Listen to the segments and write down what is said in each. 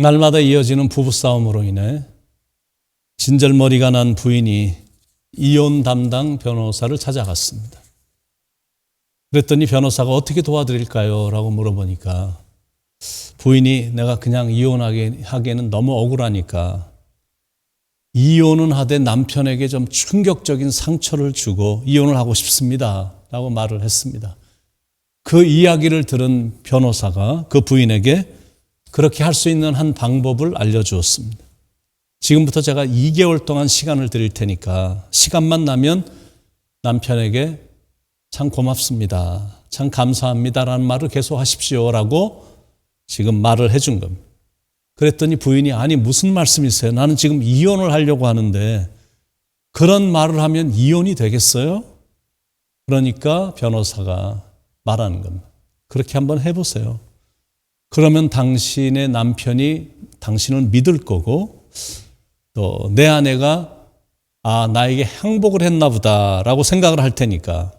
날마다 이어지는 부부싸움으로 인해 진절머리가 난 부인이 이혼 담당 변호사를 찾아갔습니다. 그랬더니 변호사가 어떻게 도와드릴까요? 라고 물어보니까 부인이 내가 그냥 이혼하기에는 너무 억울하니까 이혼은 하되 남편에게 좀 충격적인 상처를 주고 이혼을 하고 싶습니다. 라고 말을 했습니다. 그 이야기를 들은 변호사가 그 부인에게 그렇게 할 수 있는 한 방법을 알려주었습니다. 지금부터 제가 2개월 동안 시간을 드릴 테니까 시간만 나면 남편에게 참 고맙습니다. 참 감사합니다라는 말을 계속 하십시오라고 지금 말을 해준 겁니다. 그랬더니 부인이 아니 무슨 말씀이세요? 나는 지금 이혼을 하려고 하는데 그런 말을 하면 이혼이 되겠어요? 그러니까 변호사가 말하는 겁니다. 그렇게 한번 해보세요. 그러면 당신의 남편이 당신을 믿을 거고 또 내 아내가 아, 나에게 행복을 했나 보다라고 생각을 할 테니까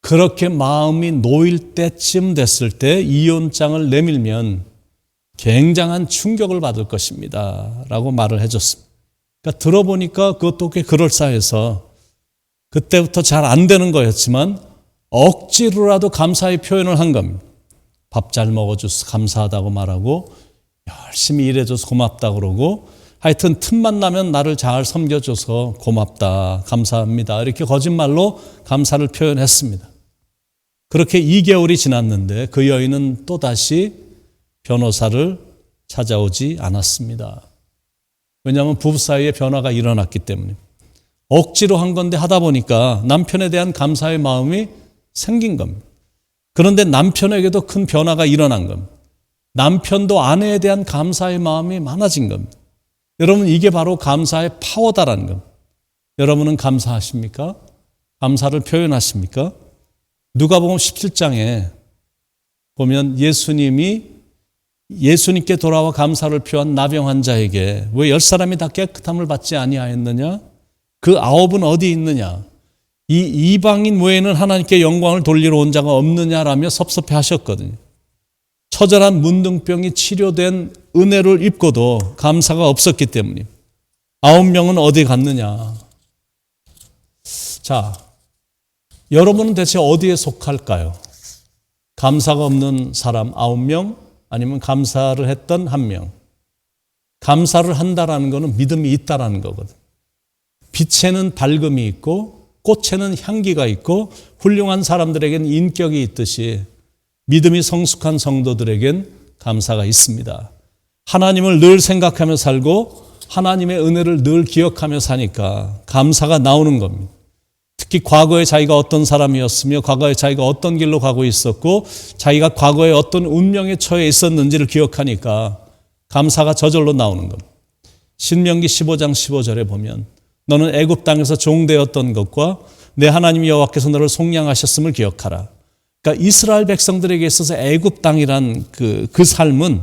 그렇게 마음이 놓일 때쯤 됐을 때 이혼장을 내밀면 굉장한 충격을 받을 것입니다. 라고 말을 해줬습니다. 그러니까 들어보니까 그것도 꽤 그럴싸해서 그때부터 잘 안 되는 거였지만 억지로라도 감사의 표현을 한 겁니다. 밥 잘 먹어줘서 감사하다고 말하고 열심히 일해줘서 고맙다 그러고 하여튼 틈만 나면 나를 잘 섬겨줘서 고맙다, 감사합니다. 이렇게 거짓말로 감사를 표현했습니다. 그렇게 2개월이 지났는데 그 여인은 또다시 변호사를 찾아오지 않았습니다. 왜냐하면 부부 사이에 변화가 일어났기 때문에. 억지로 한 건데 하다 보니까 남편에 대한 감사의 마음이 생긴 겁니다. 그런데 남편에게도 큰 변화가 일어난 겁니다. 남편도 아내에 대한 감사의 마음이 많아진 겁니다. 여러분, 이게 바로 감사의 파워다라는 겁니다. 여러분은 감사하십니까? 감사를 표현하십니까? 누가복음 17장에 보면 예수님이 예수님께 돌아와 감사를 표한 나병 환자에게 왜 열 사람이 다 깨끗함을 받지 아니하였느냐? 그 아홉은 어디 있느냐? 이 이방인 외에는 하나님께 영광을 돌리러 온 자가 없느냐라며 섭섭해 하셨거든요. 처절한 문둥병이 치료된 은혜를 입고도 감사가 없었기 때문에 아홉 명은 어디 갔느냐? 자, 여러분은 대체 어디에 속할까요? 감사가 없는 사람 아홉 명 아니면 감사를 했던 한 명. 감사를 한다라는 것은 믿음이 있다라는 거거든. 빛에는 밝음이 있고 꽃에는 향기가 있고 훌륭한 사람들에겐 인격이 있듯이 믿음이 성숙한 성도들에겐 감사가 있습니다. 하나님을 늘 생각하며 살고 하나님의 은혜를 늘 기억하며 사니까 감사가 나오는 겁니다. 특히 과거에 자기가 어떤 사람이었으며 과거에 자기가 어떤 길로 가고 있었고 자기가 과거에 어떤 운명에 처해 있었는지를 기억하니까 감사가 저절로 나오는 겁니다. 신명기 15장 15절에 보면 너는 애굽 땅에서 종되었던 것과 내 하나님 여호와께서 너를 속량하셨음을 기억하라. 그러니까 이스라엘 백성들에게 있어서 애굽 땅이란 그, 그 삶은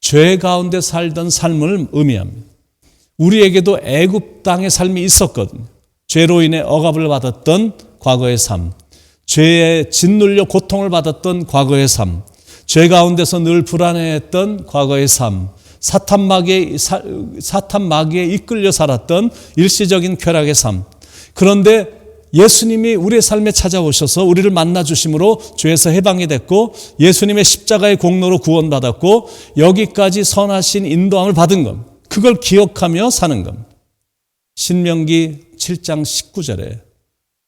죄 가운데 살던 삶을 의미합니다. 우리에게도 애굽 땅의 삶이 있었거든요. 죄로 인해 억압을 받았던 과거의 삶, 죄에 짓눌려 고통을 받았던 과거의 삶, 죄 가운데서 늘 불안해했던 과거의 삶, 사탄 마귀에, 사탄 마귀에 이끌려 살았던 일시적인 쾌락의 삶. 그런데 예수님이 우리의 삶에 찾아오셔서 우리를 만나 주심으로 죄에서 해방이 됐고 예수님의 십자가의 공로로 구원받았고 여기까지 선하신 인도함을 받은 것. 그걸 기억하며 사는 것. 신명기 7장 19절에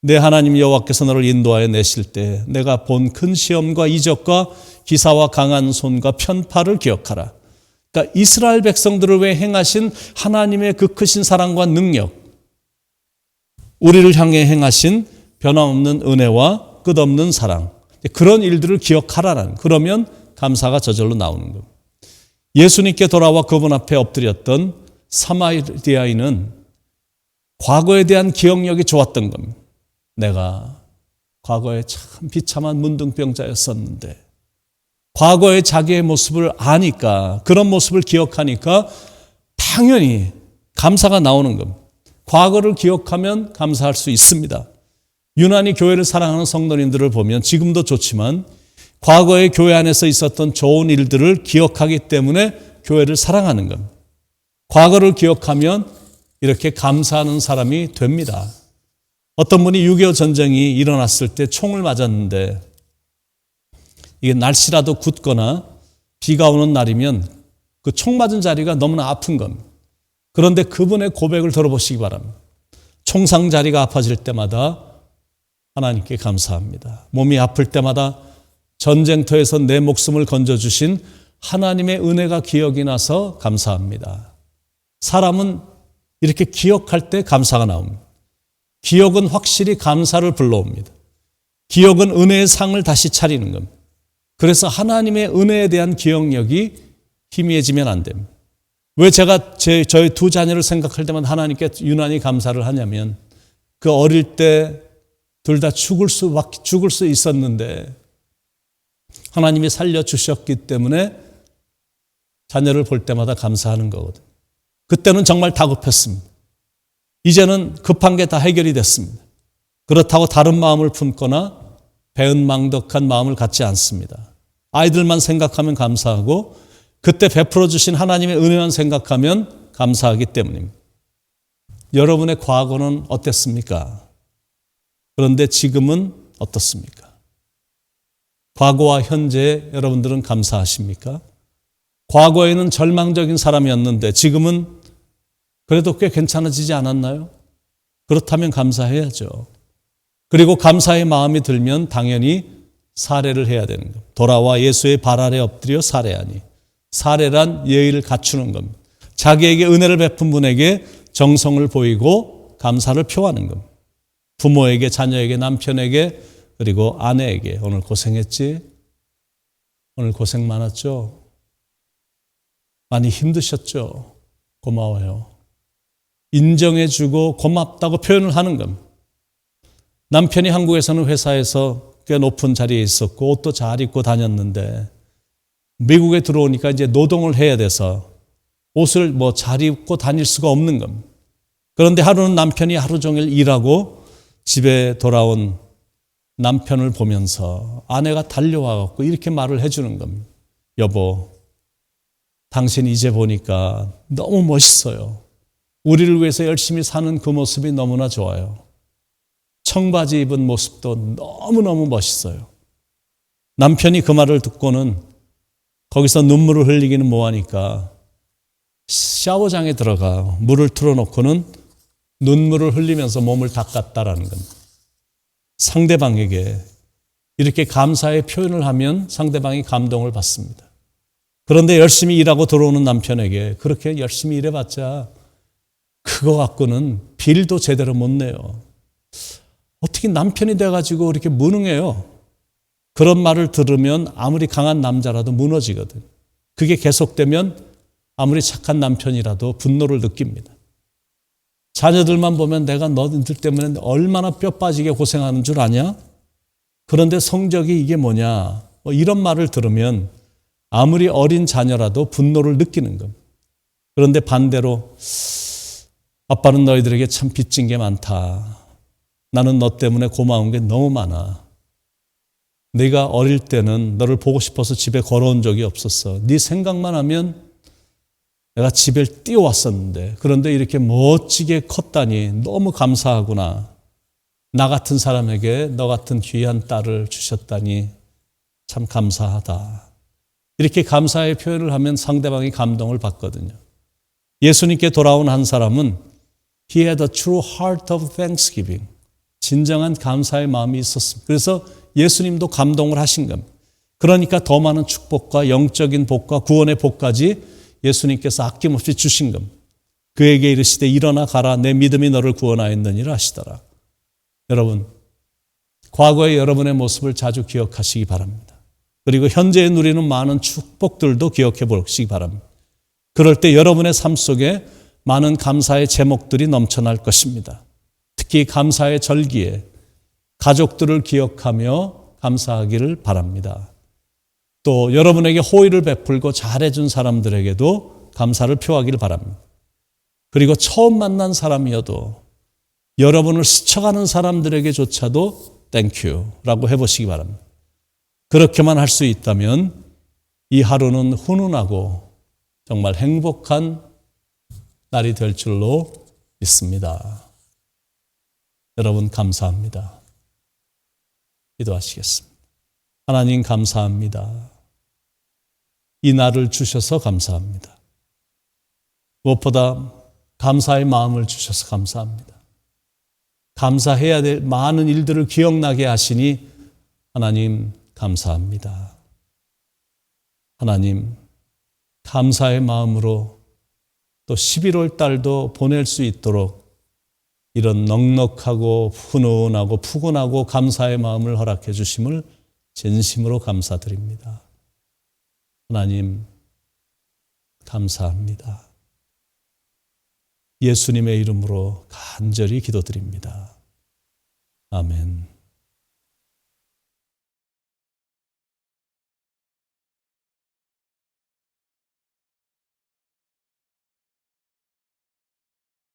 내 하나님 여호와께서 너를 인도하여 내실 때 내가 본 큰 시험과 이적과 기사와 강한 손과 편파를 기억하라. 그러니까 이스라엘 백성들을 위해 행하신 하나님의 그 크신 사랑과 능력, 우리를 향해 행하신 변함없는 은혜와 끝없는 사랑, 그런 일들을 기억하라는 그러면 감사가 저절로 나오는 겁니다. 예수님께 돌아와 그분 앞에 엎드렸던 사마리아인은 과거에 대한 기억력이 좋았던 겁니다. 내가 과거에 참 비참한 문둥병자였었는데 과거의 자기의 모습을 아니까 그런 모습을 기억하니까 당연히 감사가 나오는 겁니다. 과거를 기억하면 감사할 수 있습니다. 유난히 교회를 사랑하는 성도님들을 보면 지금도 좋지만 과거의 교회 안에서 있었던 좋은 일들을 기억하기 때문에 교회를 사랑하는 겁니다. 과거를 기억하면 이렇게 감사하는 사람이 됩니다. 어떤 분이 6.25 전쟁이 일어났을 때 총을 맞았는데 이게 날씨라도 굳거나 비가 오는 날이면 그 총 맞은 자리가 너무나 아픈 겁니다. 그런데 그분의 고백을 들어보시기 바랍니다. 총상 자리가 아파질 때마다 하나님께 감사합니다. 몸이 아플 때마다 전쟁터에서 내 목숨을 건져주신 하나님의 은혜가 기억이 나서 감사합니다. 사람은 이렇게 기억할 때 감사가 나옵니다. 기억은 확실히 감사를 불러옵니다. 기억은 은혜의 상을 다시 차리는 겁니다. 그래서 하나님의 은혜에 대한 기억력이 희미해지면 안 됩니다. 왜 제가 제, 저희 두 자녀를 생각할 때마다 하나님께 유난히 감사를 하냐면 그 어릴 때 둘 다 죽을 수, 죽을 수 있었는데 하나님이 살려주셨기 때문에 자녀를 볼 때마다 감사하는 거거든요. 그때는 정말 다급했습니다. 이제는 급한 게 다 해결이 됐습니다. 그렇다고 다른 마음을 품거나 배은망덕한 마음을 갖지 않습니다. 아이들만 생각하면 감사하고 그때 베풀어 주신 하나님의 은혜만 생각하면 감사하기 때문입니다. 여러분의 과거는 어땠습니까? 그런데 지금은 어떻습니까? 과거와 현재 여러분들은 감사하십니까? 과거에는 절망적인 사람이었는데 지금은 그래도 꽤 괜찮아지지 않았나요? 그렇다면 감사해야죠. 그리고 감사의 마음이 들면 당연히 사례를 해야 되는 겁니다. 돌아와 예수의 발 아래 엎드려 사례하니. 사례란 예의를 갖추는 겁니다. 자기에게 은혜를 베푼 분에게 정성을 보이고 감사를 표하는 겁니다. 부모에게, 자녀에게, 남편에게, 그리고 아내에게 오늘 고생했지? 오늘 고생 많았죠? 많이 힘드셨죠? 고마워요. 인정해주고 고맙다고 표현을 하는 겁니다. 남편이 한국에서는 회사에서 꽤 높은 자리에 있었고 옷도 잘 입고 다녔는데 미국에 들어오니까 이제 노동을 해야 돼서 옷을 뭐 잘 입고 다닐 수가 없는 겁니다. 그런데 하루는 남편이 하루 종일 일하고 집에 돌아온 남편을 보면서 아내가 달려와 갖고 이렇게 말을 해주는 겁니다. 여보, 당신 이제 보니까 너무 멋있어요. 우리를 위해서 열심히 사는 그 모습이 너무나 좋아요. 청바지 입은 모습도 너무너무 멋있어요. 남편이 그 말을 듣고는 거기서 눈물을 흘리기는 뭐하니까 샤워장에 들어가 물을 틀어놓고는 눈물을 흘리면서 몸을 닦았다라는 겁니다. 상대방에게 이렇게 감사의 표현을 하면 상대방이 감동을 받습니다. 그런데 열심히 일하고 들어오는 남편에게 그렇게 열심히 일해봤자 그거 갖고는 빌도 제대로 못 내요. 어떻게 남편이 돼가지고 이렇게 무능해요? 그런 말을 들으면 아무리 강한 남자라도 무너지거든. 그게 계속되면 아무리 착한 남편이라도 분노를 느낍니다. 자녀들만 보면 내가 너희들 때문에 얼마나 뼈 빠지게 고생하는 줄 아냐? 그런데 성적이 이게 뭐냐? 뭐 이런 말을 들으면 아무리 어린 자녀라도 분노를 느끼는 겁니다. 그런데 반대로 아빠는 너희들에게 참 빚진 게 많다. 나는 너 때문에 고마운 게 너무 많아. 네가 어릴 때는 너를 보고 싶어서 집에 걸어온 적이 없었어. 네 생각만 하면 내가 집에 뛰어왔었는데 그런데 이렇게 멋지게 컸다니 너무 감사하구나. 나 같은 사람에게 너 같은 귀한 딸을 주셨다니 참 감사하다. 이렇게 감사의 표현을 하면 상대방이 감동을 받거든요. 예수님께 돌아온 한 사람은 He had a true heart of thanksgiving. 진정한 감사의 마음이 있었습니다. 그래서 예수님도 감동을 하신 겁니다. 그러니까 더 많은 축복과 영적인 복과 구원의 복까지 예수님께서 아낌없이 주신 겁니다. 그에게 이르시되 일어나 가라 내 믿음이 너를 구원하였느니라 하시더라. 여러분 과거의 여러분의 모습을 자주 기억하시기 바랍니다. 그리고 현재에 누리는 많은 축복들도 기억해 보시기 바랍니다. 그럴 때 여러분의 삶 속에 많은 감사의 제목들이 넘쳐날 것입니다. 특히 감사의 절기에 가족들을 기억하며 감사하기를 바랍니다. 또 여러분에게 호의를 베풀고 잘해준 사람들에게도 감사를 표하기를 바랍니다. 그리고 처음 만난 사람이어도 여러분을 스쳐가는 사람들에게조차도 땡큐라고 해보시기 바랍니다. 그렇게만 할 수 있다면 이 하루는 훈훈하고 정말 행복한 날이 될 줄로 믿습니다. 여러분 감사합니다. 기도하시겠습니다. 하나님 감사합니다. 이 날을 주셔서 감사합니다. 무엇보다 감사의 마음을 주셔서 감사합니다. 감사해야 될 많은 일들을 기억나게 하시니 하나님 감사합니다. 하나님 감사의 마음으로 또 11월 달도 보낼 수 있도록 이런 넉넉하고 훈훈하고 푸근하고 감사의 마음을 허락해 주심을 진심으로 감사드립니다. 하나님 감사합니다. 예수님의 이름으로 간절히 기도드립니다. 아멘.